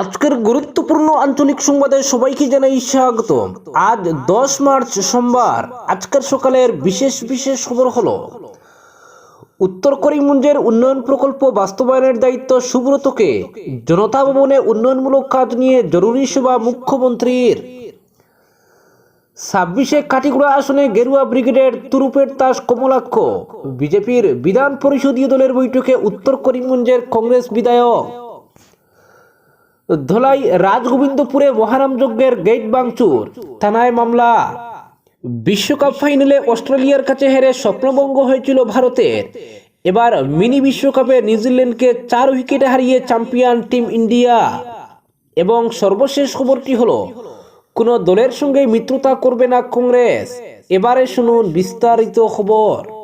আজকের গুরুত্বপূর্ণ আঞ্চলিক সংবাদে সবাইকে জানাই স্বাগত আজ দশ মার্চ সোমবার, আজকের সকালের বিশেষ বিশেষ খবর হলো, উত্তর করিমগঞ্জের উন্নয়ন প্রকল্প বাস্তবায়নের দায়িত্ব সুব্রতকে জনতা ভবনে উন্নয়নমূলক কাজ নিয়ে জরুরি সভা মুখ্যমন্ত্রীর। ছাব্বিশে কাটিগুড়া আসনে গেরুয়া ব্রিগেডের তুরুপের তাস কমলাক্ষ, বিজেপির বিধান পরিষদীয় দলের বৈঠকে উত্তর করিমগঞ্জের কংগ্রেস বিধায়ক ধলাই রাজগোবিন্দপুরে মহারাম যজ্ঞের গেট বাংচুর থানায় মামলা। বিশ্বকাপ ফাইনালে অস্ট্রেলিয়ার কাছে হেরে স্বপ্নভঙ্গ হয়েছিল ভারতের। এবার মিনি বিশ্বকাপে নিউজিল্যান্ডকে চার উইকেটে হারিয়ে চ্যাম্পিয়ন টিম ইন্ডিয়া। এবং সর্বশেষ খবরটি হলো, কোন দলের সঙ্গে মিত্রতা করবে না কংগ্রেস। এবারে শুনুন বিস্তারিত খবর।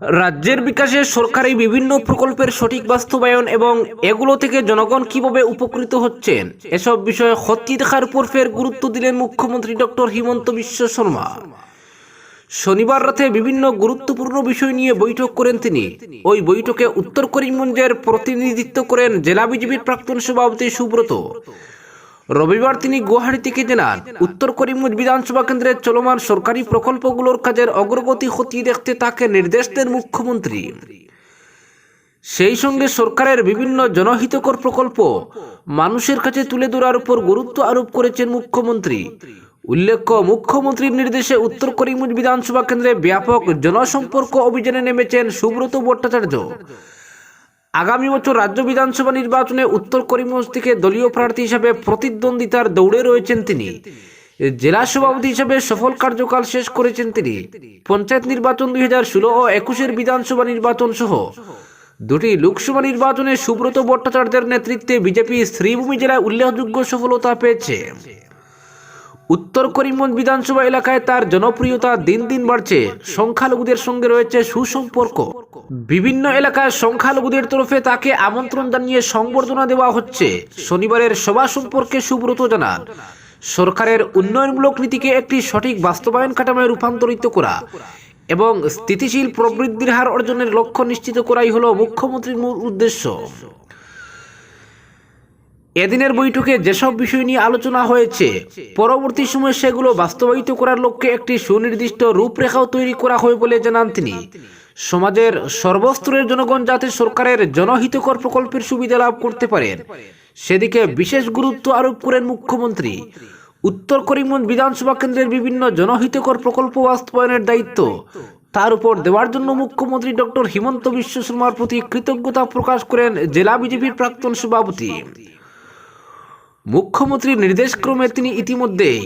রাজ্যের বিকাশে সরকারি বিভিন্ন প্রকল্পের সঠিক বাস্তবায়ন এবং এগুলো থেকে জনগণ কীভাবে উপকৃত হচ্ছেন? এসব বিষয়ে খতি দেখার উপর ফের গুরুত্ব দিলেন মুখ্যমন্ত্রী ডক্টর হিমন্ত বিশ্ব শর্মা। শনিবার রাতে বিভিন্ন গুরুত্বপূর্ণ বিষয় নিয়ে বৈঠক করেন তিনি। ওই বৈঠকে উত্তর করিমগঞ্জের প্রতিনিধিত্ব করেন জেলা বিজেপির প্রাক্তন সভাপতি সুব্রত। রবিবার তিনি গুয়াহাটি থেকে জানান, উত্তর করিমগঞ্জ বিধানসভা কেন্দ্রের চলমান সরকারি প্রকল্পগুলোর কাজের অগ্রগতি খতিয়ে দেখতে তাকে নির্দেশ দেন মুখ্যমন্ত্রী। সেই সঙ্গে সরকারের বিভিন্ন জনহিতকর প্রকল্প মানুষের কাছে তুলে ধরার উপর গুরুত্ব আরোপ করেছেন মুখ্যমন্ত্রী। উল্লেখ্য, মুখ্যমন্ত্রীর নির্দেশে উত্তর করিমগঞ্জ বিধানসভা কেন্দ্রে ব্যাপক জনসম্পর্ক অভিযানে নেমেছেন সুব্রত ভট্টাচার্য। আগামী বছর রাজ্য বিধানসভা নির্বাচনে উত্তর করিমগঞ্জ থেকে দলীয় প্রার্থী হিসাবে প্রতিদ্বন্দ্বিতার দৌড়ে রয়েছেন তিনি। জেলা সভাপতি হিসাবে সফল কার্যকাল শেষ করেছেন তিনি। পঞ্চায়েত নির্বাচন দুই হাজার ষোলো ও একুশের বিধানসভা নির্বাচন সহ দুটি লোকসভা নির্বাচনে সুব্রত ভট্টাচার্যের নেতৃত্বে বিজেপি শ্রীভূমি জেলায় উল্লেখযোগ্য সফলতা পেয়েছে। উত্তর করিমগঞ্জ বিধানসভা এলাকায় তার জনপ্রিয়তা দিন দিন বাড়ছে। সংখ্যালঘুদের সঙ্গে রয়েছে সুসম্পর্ক। বিভিন্ন এলাকায় সংখ্যালঘুদের তরফে তাকে আমন্ত্রণ জানিয়ে সংবর্ধনা দেওয়া হচ্ছে। শনিবারের সভা সম্পর্কে সুব্রত জানান। সরকারের উন্নয়নমূলক নীতিকে একটি সঠিক বাস্তবায়ন কাঠামোয় রূপান্তরিত করা এবং স্থিতিশীল প্রবৃদ্ধির হার অর্জনের লক্ষ্য নিশ্চিত করাই হলো মুখ্যমন্ত্রীর মূল উদ্দেশ্য। এদিনের বৈঠকে যেসব বিষয় নিয়ে আলোচনা হয়েছে, পরবর্তী সময়ে সেগুলো বাস্তবায়িত করার লক্ষ্যে একটি সুনির্দিষ্ট রূপরেখাও তৈরি করা হয় বলে জানান তিনি। সমাজের সর্বস্তরের জনগণ যাতে সরকারের জনহিতকর প্রকল্পের সুবিধা লাভ করতে পারেন সেদিকে বিশেষ গুরুত্ব আরোপ করেন মুখ্যমন্ত্রী। উত্তর করিমগঞ্জ বিধানসভা কেন্দ্রের বিভিন্ন জনহিতকর প্রকল্প বাস্তবায়নের দায়িত্ব তার উপর দেওয়ার জন্য মুখ্যমন্ত্রী ডক্টর হিমন্ত বিশ্ব শর্মার প্রতি কৃতজ্ঞতা প্রকাশ করেন জেলা বিজেপির প্রাক্তন সভাপতি। মুখ্যমন্ত্রীর নির্দেশক্রমে তিনি ইতিমধ্যেই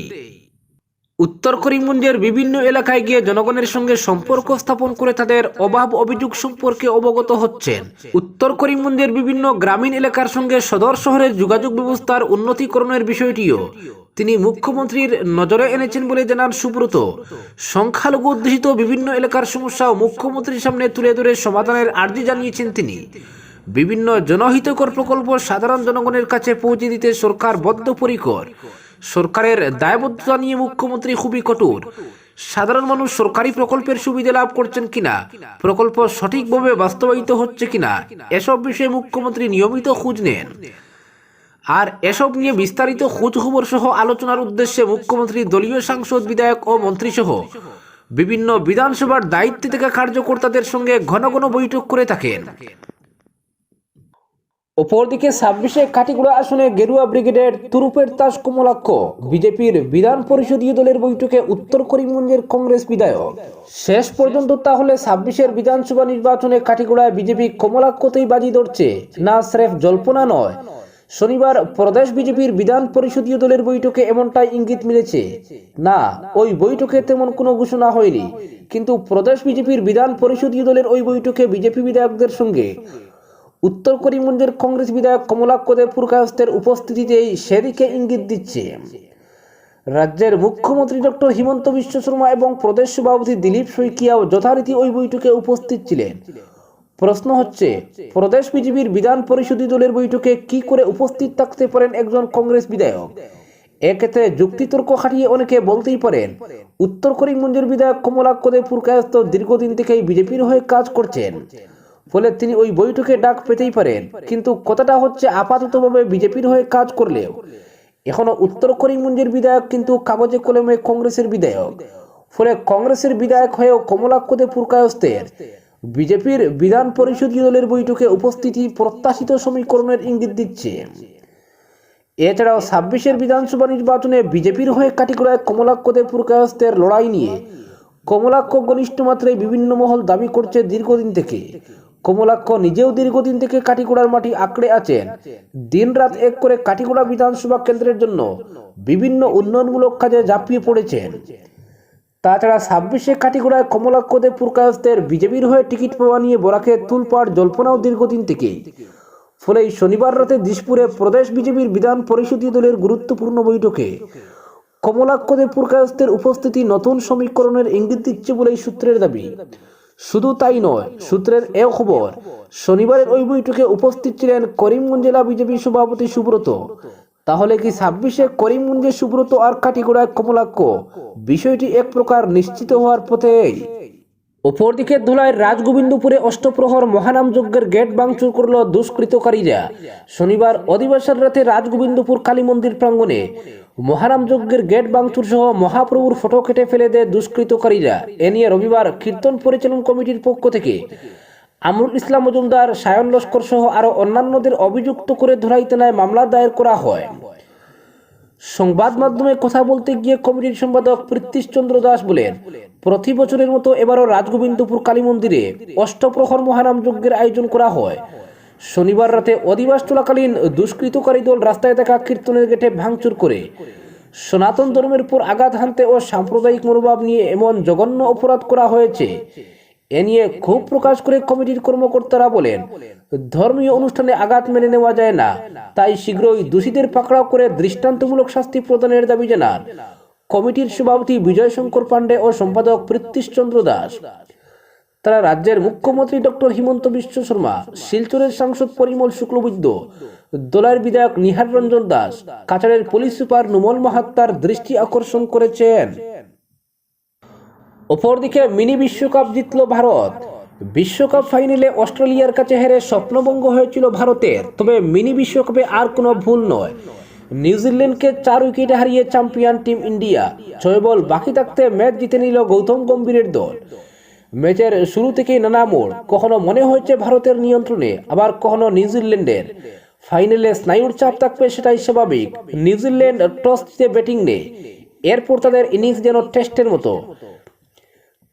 উত্তর করিমগঞ্জের বিভিন্ন এলাকায় গিয়ে জনগণের সঙ্গে সম্পর্ক স্থাপন করে তাদের অভাব অভিযোগ সম্পর্কে অবগত হচ্ছেন। উত্তর করিমগঞ্জের বিভিন্ন গ্রামীণ এলাকার সঙ্গে সদর শহরের যোগাযোগ ব্যবস্থার উন্নতিকরণের বিষয়টিও তিনি মুখ্যমন্ত্রীর নজরে এনেছেন বলে জানান সুব্রত। সংখ্যালঘু অধ্যুষিত বিভিন্ন এলাকার সমস্যাও মুখ্যমন্ত্রীর সামনে তুলে ধরে সমাধানের আর্জি জানিয়েছেন তিনি। বিভিন্ন জনহিতকর প্রকল্প সাধারণ জনগণের কাছে পৌঁছে দিতে সরকার বদ্ধপরিকর। সরকারের দায়বদ্ধতা নিয়ে মুখ্যমন্ত্রী খুবই কঠোর। সাধারণ মানুষ সরকারি প্রকল্পের সুবিধা লাভ করছেন কিনা? প্রকল্প সঠিকভাবে বাস্তবায়িত হচ্ছে কিনা? এসব বিষয়ে মুখ্যমন্ত্রী নিয়মিত খোঁজ নেন। আর এসব নিয়ে বিস্তারিত খোঁজ খবর সহ আলোচনার উদ্দেশ্যে মুখ্যমন্ত্রী, দলীয় সাংসদ, বিধায়ক ও মন্ত্রী সহ বিভিন্ন বিধানসভার দায়িত্বে থাকা কার্যকর্তাদের সঙ্গে ঘন ঘন বৈঠক করে থাকেন। অপরদিকে ছাব্বিশে কাটিগুড়া আসনে গেরুয়া ব্রিগেডের তুরুপের তাস কমলাক্ষ, বিজেপির বিধান পরিষদীয় দলের বৈঠকে উত্তর করিমগঞ্জের কংগ্রেস বিধায়ক। শেষ পর্যন্ত তাহলে ছাব্বিশের বিধানসভা নির্বাচনে কাটিগুড়ায় বিজেপি কমলাক্ষতেই বাজি ধরছে। না স্রেফ জল্পনা নয়, শনিবার প্রদেশ বিজেপির বিধান পরিষদীয় দলের বৈঠকে এমনটাই ইঙ্গিত মিলেছে। না, ওই বৈঠকে তেমন কোনো ঘোষণা হয়নি। কিন্তু প্রদেশ বিজেপির বিধান পরিষদীয় দলের ওই বৈঠকে বিজেপি বিধায়কদের সঙ্গে উত্তর করিমগঞ্জের কংগ্রেস বিধায়ক কমলাক্ষ দেব পুরকায়স্তের উপস্থিতিতেই সেদিকে ইঙ্গিত দিচ্ছে। রাজ্যের মুখ্যমন্ত্রী ডক্টর হিমন্ত বিশ্ব শর্মা এবং প্রদেশ সভাপতি দিলীপ শইকিয়াও যথারীতি ওই বৈঠকে উপস্থিত ছিলেন। প্রশ্ন হচ্ছে, প্রদেশ বিজেপির বিধান পরিষদীয় দলের বৈঠকে কি করে উপস্থিত থাকতে পারেন একজন কংগ্রেস বিধায়ক? এক্ষেত্রে যুক্তিতর্ক খাটিয়ে অনেকে বলতেই পারেন, উত্তর করিমগঞ্জের বিধায়ক কমলাক্ষ দেব পুরকায়স্ত দীর্ঘদিন থেকেই বিজেপির হয়ে কাজ করছেন। ফলে তিনি ওই বৈঠকে ডাক পেতেই পারেন। কিন্তু কথাটা হচ্ছে আপাততভাবে বিজেপির হয়ে কাজ করলেও। এখনও উত্তর করিমগঞ্জের বিধায়ক কিন্তু কাগজে কলমে কংগ্রেসের বিধায়ক। ফলে কংগ্রেসের বিধায়ক হয়েও কমলাক্ষদে পুরকায়স্তের বিজেপির বিধান পরিষদীয় দলের বৈঠকে উপস্থিতি প্রত্যাশিত সমীকরণের ইঙ্গিত দিচ্ছে। এছাড়াও ছাব্বিশের বিধানসভা নির্বাচনে বিজেপির হয়ে কাটিগড়ায় কমলাক্ষদে পুরকায়স্তের লড়াই নিয়ে কমলাক্ষ ঘনিষ্ঠ মাত্রায় বিভিন্ন মহল দাবি করছে দীর্ঘদিন থেকে। কমলাক্ষ নিজেও দীর্ঘদিন থেকে কাটিগোড়ার মাটি আঁকড়ে আছেন। দিনরাত এক করে কাটিগোড়া বিধানসভা কেন্দ্রের জন্য বিভিন্ন উন্নয়নমূলক কাজে ঝাঁপিয়ে পড়েছেন। তাছাড়া ছাব্বিশে কাটিগোড়ায় কমলাক্ষদে পুরকায়স্তের বিজেপির হয়ে টিকিট পাওয়া নিয়ে বরাকে তুলপাড় জল্পনাও দীর্ঘদিন থেকেই ফলে শনিবার রাতে দিশপুরে প্রদেশ বিজেপির বিধান পরিষদীয় দলের গুরুত্বপূর্ণ বৈঠকে কমলাক্ষদে পুরকায়স্তের উপস্থিতি নতুন সমীকরণের ইঙ্গিত দিচ্ছে বলেই সূত্রের দাবি। শুধু তাই নয়, সূত্রের এ খবর, শনিবারের ওই বৈঠকে উপস্থিত ছিলেন করিমগঞ্জ জেলা বিজেপি সভাপতি সুব্রত। তাহলে কি ছাব্বিশে করিমগঞ্জে সুব্রত আর কাটিগোড়ায় কমলাক্ষ? বিষয়টি এক প্রকার নিশ্চিত হওয়ার পথেই। অপরদিকে ধুলায় রাজগোবিন্দপুরে অষ্টপ্রহর মহানাম যজ্ঞের গেট ভাঙচুর করল দুষ্কৃতকারীরা। শনিবার অধিবাসের রাতে রাজগোবিন্দপুর কালী মন্দির প্রাঙ্গণে মহানাম যজ্ঞের গেট ভাঙচুর সহ মহাপ্রভুর ফটো কেটে ফেলে দেয় দুষ্কৃতকারীরা। এ নিয়ে রবিবার কীর্তন পরিচালন কমিটির পক্ষ থেকে আমরুল ইসলাম মজুমদার, সায়ন লস্কর সহ আরও অন্যান্যদের অভিযুক্ত করে ধরাই থানায় মামলা দায়ের করা হয়। সংবাদ মাধ্যমে কথা বলতে গিয়ে কমিটির সম্পাদক পৃথ্বীশ চন্দ্র দাস বলেন, প্রতি বছরের মতো এবারও রাজগোবিন্দপুর কালী মন্দিরে অষ্টপ্রহর মহানাম যজ্ঞের আয়োজন করা হয়। শনিবার রাতে অধিবাস চলাকালীন দুষ্কৃতকারী দল রাস্তায় থাকা কীর্তনের গেটে ভাঙচুর করে। সনাতন ধর্মের উপর আঘাত হানতে ও সাম্প্রদায়িক মনোভাব নিয়ে এমন জঘন্য অপরাধ করা হয়েছে। এ নিয়ে ক্ষোভ প্রকাশ করে কমিটির কর্মকর্তারা বলেন, ধর্মীয় অনুষ্ঠানে আঘাত মেনে নেওয়া যায় না। তাই শীঘ্রই দোষীদের পাকড়াও করে দৃষ্টান্তমূলক শাস্তি প্রদানের দাবি জানান। কমিটির সভাপতি বিজয় শঙ্কর পাণ্ডে ও সম্পাদক পৃথ্বীশ চন্দ্র দাস। তারা রাজ্যের মুখ্যমন্ত্রী ডক্টর হিমন্ত বিশ্ব শর্মা, শিলচরের সাংসদ পরিমল শুক্লবৈদ্য, দোলার বিধায়ক নিহার রঞ্জন দাস, কাছাড়ের পুলিশ সুপার নুমল মাহাত্তার দৃষ্টি আকর্ষণ করেছেন। অপরদিকে মিনি বিশ্বকাপ জিতল ভারত। বিশ্বকাপ ফাইনালে অস্ট্রেলিয়ার কাছে হেরে স্বপ্নভঙ্গ হয়েছিল ভারতের, তবে মিনি বিশ্বকাপে আর কোনো ভুল নয়। নিউজিল্যান্ডকে চার উইকেটে হারিয়ে চ্যাম্পিয়ন টিম ইন্ডিয়া, ছয় বল বাকি থাকতে ম্যাচ জিতে নিল গৌতম গম্ভীরের দল। ম্যাচের শুরু থেকেই নানা মোড়, কখনো মনে হয়েছে ভারতের নিয়ন্ত্রণে, আবার কখনো নিউজিল্যান্ডের। ফাইনালে স্নায়ুর চাপ থাকবে সেটাই স্বাভাবিক। নিউজিল্যান্ড টস জিতে ব্যাটিং নেয় এরপর তাদের ইনিংস যেন টেস্টের মতো।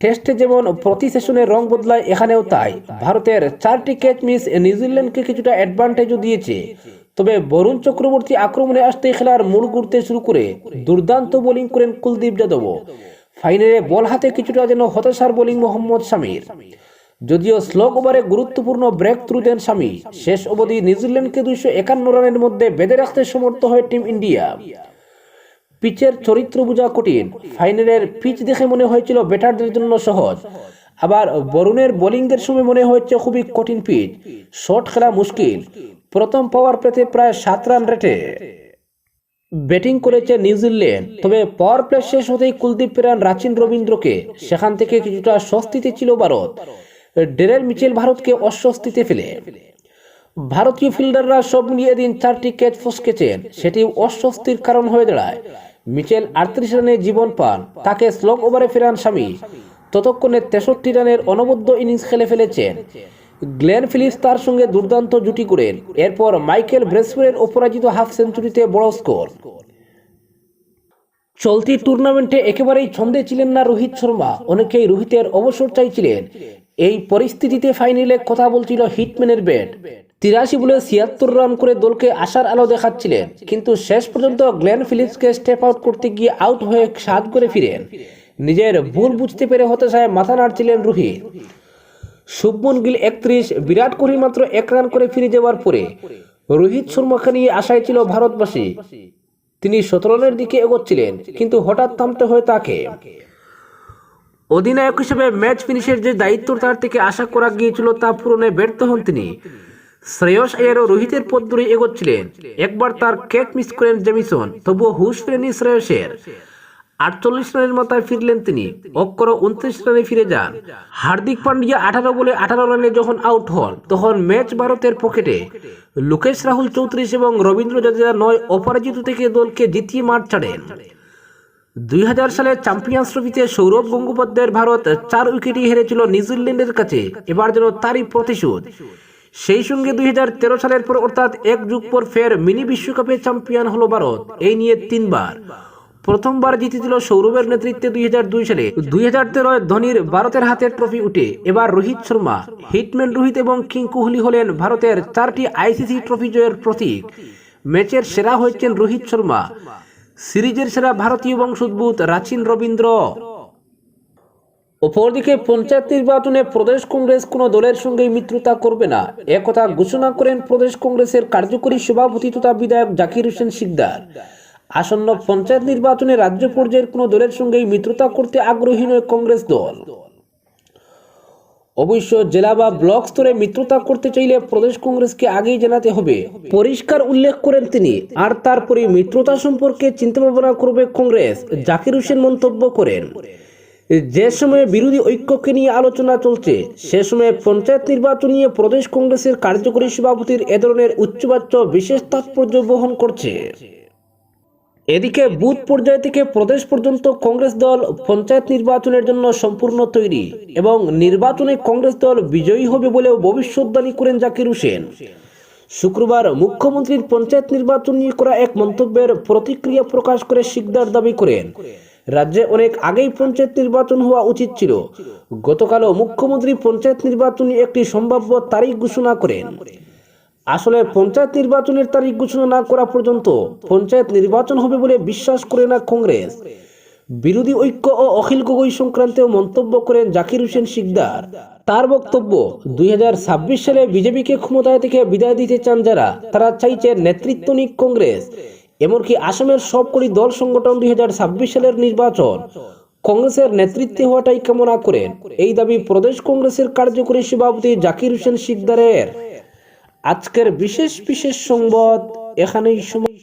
টেস্টে যেমন প্রতি সেশনে রং বদলায়, এখানেও তাই। ভারতের চারটি ক্যাচ মিস নিউজিল্যান্ডকে কিছুটা অ্যাডভান্টেজও দিয়েছে। তবে বরুণ চক্রবর্তী আক্রমণে আসতে খেলার মূল ঘুরতে শুরু করে, দুর্দান্ত বোলিং করেন কুলদীপ যাদব। ফাইনালে বল হাতে কিছুটা যেন হতাশার বোলিং মোহাম্মদ শামির। যদিও স্লোক ওভারে গুরুত্বপূর্ণ ব্রেক থ্রু দেন স্বামী শেষ অবধি নিউজিল্যান্ডকে দুইশো একান্ন রানের মধ্যে বেঁধে রাখতে সমর্থ হয় টিম ইন্ডিয়া। পিচের চরিত্র বোঝা কঠিন। ফাইনালের পিচ দেখে মনে হয়েছিল ব্যাটারদের জন্য সহজ। আবার বরুণের বোলিংয়ের সময় মনে হয়েছে খুবই কঠিন পিচ। শট খেলা মুশকিল। প্রথম পাওয়ার প্লেতে প্রায় সাত রান রেটে। ব্যাটিং করেছে নিউজিল্যান্ড। তবে পাওয়ার প্লে শেষ হতেই কুলদীপ ফেরান রাচিন রবীন্দ্রকে। সেখান থেকে কিছুটা স্বস্তিতে ছিল ভারত। ডেরেল মিচেল ভারতকে অস্বস্তিতে ফেলে। ভারতীয় ফিল্ডাররা সব মিলিয়ে দিন চারটি ক্যাচ ফসকেছেন। সেটি অস্বস্তির কারণ হয়ে দাঁড়ায়। মিচেল আটত্রিশ রানে জীবন পান। তাকে স্লগ ওভারে ফেরান স্বামী ততক্ষণে তেষট্টি রানের অনবদ্য ইনিংস খেলে ফেলেছেন। গ্লেন ফিলিপস তার সঙ্গে দুর্দান্ত জুটি করেন। এরপর মাইকেল ব্রেসওয়ের অপরাজিত হাফ সেঞ্চুরিতে বড় স্কোর। চলতি টুর্নামেন্টে একেবারেই ছন্দে ছিলেন না রোহিত শর্মা। অনেকেই রোহিতের অবসর চাইছিলেন। এই পরিস্থিতিতে ফাইনালে কথা বলছিল হিটম্যানের ব্যাট। তিরাশি বলে ছিয়াত্তর রান করে দলকে আশার আলো দেখাচ্ছিলেন। কিন্তু শেষ পর্যন্ত গ্লেন ফিলিপসকে স্টেপ আউট করতে গিয়ে আউট হয়ে সাত করে ফিরেন। নিজের ভুল বুঝতে পেরে হতাশায় মাথা নাড়ছিলেন রোহিত শুভমন গিল একত্রিশ, বিরাট কোহলি মাত্র এক রান করে ফিরে যাওয়ার পরে। রোহিত শর্মাকে নিয়ে আশায় ছিল ভারতবাসী। তিনি সতেরো রানের দিকে এগোচ্ছিলেন, কিন্তু হঠাৎ থামতে হয় তাকে। অধিনায়ক হিসেবে ম্যাচ ফিনিশের যে দায়িত্ব তার থেকে আশা করা গিয়েছিল তা পূরণে ব্যর্থ হন তিনি। শ্রেয়স আয়ারও রোহিতের পথ ধরে এগোচ্ছিলেন। একবার তার ক্যাচ মিস করেন জেমিসন, তবুও হুশ ফেরেনি শ্রেয়সের। আটচল্লিশ রানের মাথায় ফিরলেন তিনি অক্ষর উনত্রিশ রানে ফিরে যান। হার্দিক পান্ডিয়া আঠারো বলে আঠারো রানে যখন আউট হন, তখন ম্যাচ ভারতের পকেটে। লোকেশ রাহুল চৌত্রিশ এবং রবীন্দ্র জাদেজা নয় অপরাজিত থেকে দলকে জিতিয়ে মাঠ ছাড়েন। দুই হাজার সালে চ্যাম্পিয়ন্স ট্রফিতে সৌরভ গঙ্গোপাধ্যায়ের ভারত চার উইকেটই হেরেছিল নিউজিল্যান্ডের কাছে, এবার যেন তারই প্রতিশোধ। সেই সঙ্গে দুই তেরো সালের পর অর্থাৎ এক যুগ পর ফের মিনি বিশ্বকাপে চ্যাম্পিয়ন হলো ভারত। এই নিয়ে তিনবার। প্রথমবার জিতেছিল সৌরভের নেতৃত্বে দুই সালে। দুই হাজার তেরোয় ধোনির ভারতের হাতে ট্রফি উঠে। এবার রোহিত শর্মা, হিটম্যান রোহিত এবং কিং কোহলি হলেন ভারতের চারটি আইসিসি ট্রফি জয়ের প্রতীক। ম্যাচের সেরা হয়েছেন রোহিত শর্মা। সিরিজের সেরা ভারতীয় বংশোদ্ভূত রাচিন রবীন্দ্র। অপরদিকে পঞ্চায়েত নির্বাচনে প্রদেশ কংগ্রেস কোনো দলের সঙ্গেই মিত্রতা করবে না। একথা ঘোষণা করেন প্রদেশ কংগ্রেসের কার্যকরী সভাপতি তথা বিধায়ক জাকির হোসেন শিকদার। আসন্ন পঞ্চায়েত নির্বাচনে রাজ্য পর্যায়ের কোনো দলের সঙ্গেই মিত্রতা করতে আগ্রহী নয় কংগ্রেস দল। অবশ্য জেলা বা ব্লক স্তরে মিত্রতা করতে চাইলে প্রদেশ কংগ্রেসকে আগেই জানাতে হবে। পরিষ্কার উল্লেখ করেন তিনি, আর তারপরে মিত্রতা সম্পর্কে চিন্তা ভাবনা করবে কংগ্রেস, জাকির হোসেন মন্তব্য করেন। যে সময়ে বিরোধী ঐক্যকে নিয়ে আলোচনা চলছে, সে সময়ে পঞ্চায়েত নির্বাচন নিয়ে প্রদেশ কংগ্রেসের কার্যকরী সভাপতির এ ধরনের উচ্চবাচ্য বিশেষ তাৎপর্য বহন করছে। এদিকে বুথ পর্যায় থেকে প্রদেশ পর্যন্ত কংগ্রেস দল পঞ্চায়েত নির্বাচনের জন্য সম্পূর্ণ তৈরি এবং নির্বাচনে কংগ্রেস দল বিজয়ী হবে বলেও ভবিষ্যৎবাণী করেন জাকির হোসেন। শুক্রবার মুখ্যমন্ত্রীর পঞ্চায়েত নির্বাচন নিয়ে করা এক মন্তব্যের প্রতিক্রিয়া প্রকাশ করে শিকদার দাবি করেন। রাজ্যে অনেক আগেই পঞ্চায়েত নির্বাচন হওয়া উচিত ছিল। গতকালও মুখ্যমন্ত্রী পঞ্চায়েত নির্বাচন একটি সম্ভাব্য তারিখ ঘোষণা করেন। আসলে পঞ্চায়েত নির্বাচনের তারিখ ঘোষণা না করা পর্যন্ত পঞ্চায়েত নির্বাচন হবে বলে বিশ্বাস করে না কংগ্রেস। বিরোধী ঐক্য ও অখিল গগৈ সংক্রান্তেও মন্তব্য করেন জাকির হোসেন শিকদার। তার বক্তব্য, দুই হাজার ছাব্বিশ সালে বিজেপিকে ক্ষমতায় থেকে বিদায় দিতে চান যারা, তারা চাইছে নেতৃত্ব নিক কংগ্রেস। এমনকি আসামের সবকটি দল সংগঠন দুই হাজার ছাব্বিশ সালের নির্বাচন। কংগ্রেসের নেতৃত্বে হওয়াটাই কামনা করেন। এই দাবি প্রদেশ কংগ্রেসের কার্যকরী সভাপতি জাকির হোসেন শিকদারের। আজকের বিশেষ বিশেষ সংবাদ এখানেই সময়